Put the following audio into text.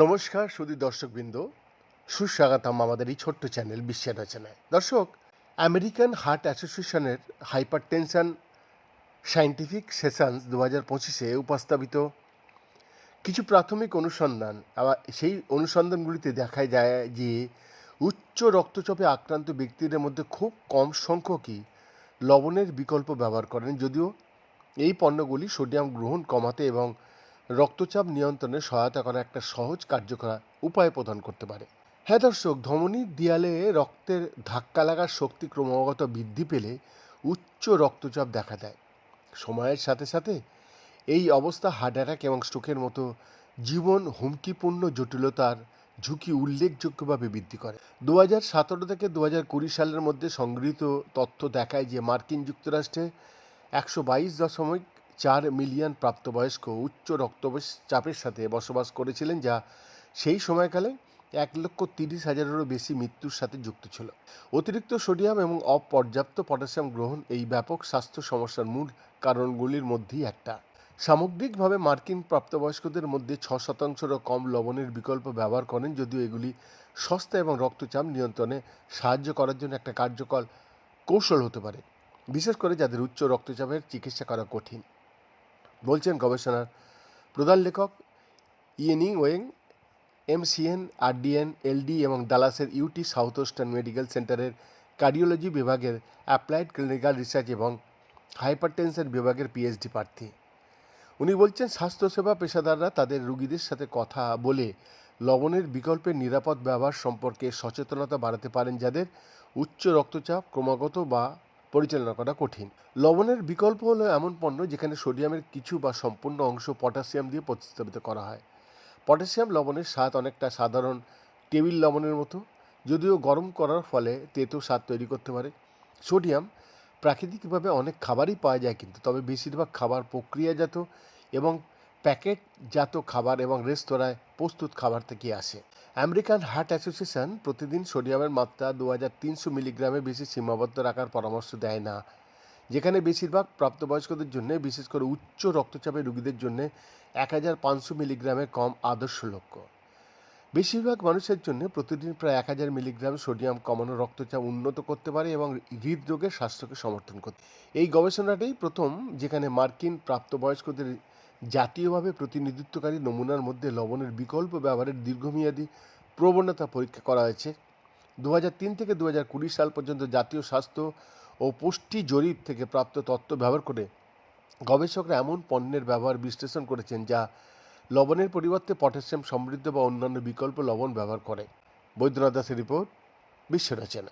নমস্কার সুদী দর্শকবৃন্দ। সুস্বাগতম আমাদের এই ছোট্ট চ্যানেল বিশ্বের রচনায়। দর্শক, আমেরিকান হার্ট অ্যাসোসিয়েশনের হাইপার টেনশন সায়েন্টিফিক সেশনস দু হাজার পঁচিশে উপস্থাপিত কিছু প্রাথমিক অনুসন্ধান, আবার সেই অনুসন্ধানগুলিতে দেখা যায় যে উচ্চ রক্তচাপে আক্রান্ত ব্যক্তিদের মধ্যে খুব কম সংখ্যকই লবণের বিকল্প ব্যবহার করেন, যদিও এই পণ্যগুলি সোডিয়াম গ্রহণ কমাতে এবং রক্তচাপ নিয়ন্ত্রণে সহায়তা করা একটা সহজ কার্যকর উপায় প্রদান করতে পারে। হ্যাঁ দর্শক ধমনীর দেয়ালে রক্তের ধাক্কা লাগার শক্তি ক্রমাগত বৃদ্ধি পেলে উচ্চ রক্তচাপ দেখা দেয়। সময়ের সাথে সাথে এই অবস্থা হার্ট অ্যাটাক এবং স্ট্রোকের মতো জীবন হুমকিপূর্ণ জটিলতার ঝুঁকি উল্লেখযোগ্যভাবে বৃদ্ধি করে। দু সতেরো থেকে দু কুড়ি সালের মধ্যে সংগৃহীত তথ্য দেখায় যে মার্কিন যুক্তরাষ্ট্রে একশো বাইশ দশমিক চার মিলিয়ন প্রাপ্তবয়স্ক উচ্চ রক্তচাপের সাথে বসবাস করেছিলেন, যা সেই সময়কালে এক লক্ষ তিরিশ হাজারেরও বেশি মৃত্যুর সাথে যুক্ত ছিল। অতিরিক্ত সোডিয়াম এবং অপর্যাপ্ত পটাশিয়াম গ্রহণ এই ব্যাপক স্বাস্থ্য সমস্যার মূল কারণগুলির মধ্যেই একটা। সামগ্রিকভাবে মার্কিন প্রাপ্তবয়স্কদের মধ্যে ছ শতাংশেরও কম লবণের বিকল্প ব্যবহার করেন, যদিও এগুলি সস্তা এবং রক্তচাপ নিয়ন্ত্রণে সাহায্য করার জন্য একটা কার্যকর কৌশল হতে পারে। বিশেষ করে যাদের উচ্চ রক্তচাপের চিকিৎসা করা কঠিন। বলছেন গবেষণার প্রধান লেখক ইয়েনিং ওয়েং M C N R D N L D এবং ডালাসের UT southwestern medical center cardiology বিভাগের অ্যাপ্লাইড ক্লিনিক্যাল রিসার্চ এবং হাইপারটেনশন বিভাগের পিএইচডি প্রার্থী। উনি বলছেন, স্বাস্থ্যসেবা পেশাদাররা তাদের রুগীদের সাথে কথা বলে লবণের বিকল্পের নিরাপদ ব্যবহার সম্পর্কে সচেতনতা বাড়াতে পারেন যাদের উচ্চ রক্তচাপ ক্রমাগত বা পরিচালনা করা কঠিন। লবণের বিকল্প হলো এমন পণ্য যেখানে সোডিয়ামের কিছু বা সম্পূর্ণ অংশ পটাশিয়াম দিয়ে প্রতিস্থাপিত করা হয়। পটাশিয়াম লবণের স্বাদ অনেকটা সাধারণ টেবিল লবণের মতো, যদিও গরম করার ফলে তেতো স্বাদ তৈরি করতে পারে। সোডিয়াম প্রাকৃতিকভাবে অনেক খাবারই পাওয়া যায় কিন্তু, তবে বেশিরভাগ খাবার প্রক্রিয়াজাত এবং প্যাকেটজাত খাবার এবং রেস্তোরাঁয় প্রস্তুত খাবার থেকে আসে। আমেরিকান হার্ট অ্যাসোসিয়েশন প্রতিদিন সোডিয়ামের মাত্রা দু হাজার তিনশো মিলিগ্রামের বেশি সীমাবদ্ধ রাখার পরামর্শ দেয় না। যেখানে বেশিরভাগ প্রাপ্তবয়স্কদের জন্য, বিশেষ করে উচ্চ রক্তচাপের রোগীদের জন্য, এক হাজার পাঁচশো মিলিগ্রামের কম আদর্শ লক্ষ্য। বেশিরভাগ মানুষের জন্য প্রতিদিন প্রায় এক হাজার মিলিগ্রাম সোডিয়াম কমানো রক্তচাপ উন্নত করতে পারে এবং হৃদরোগের স্বাস্থ্যকে সমর্থন করতে। এই গবেষণাটাই প্রথম, যেখানে মার্কিন প্রাপ্তবয়স্কদের জাতীয়ভাবে প্রতিনিধিত্বকারী নমুনার মধ্যে লবণের বিকল্প ব্যবহারের দীর্ঘমেয়াদী প্রবণতা পরীক্ষা করা হয়েছে। দু থেকে দু সাল পর্যন্ত জাতীয় স্বাস্থ্য ও পুষ্টি জরিপ থেকে প্রাপ্ত তথ্য ব্যবহার করে গবেষকরা এমন পণ্যের ব্যবহার বিশ্লেষণ করেছেন যা লবণের পরিবর্তে পটাশিয়াম সমৃদ্ধ বা অন্যান্য বিকল্প লবণ ব্যবহার করে। বৈদ্যনাথ দাসের রিপোর্ট বিশ্ব রচনা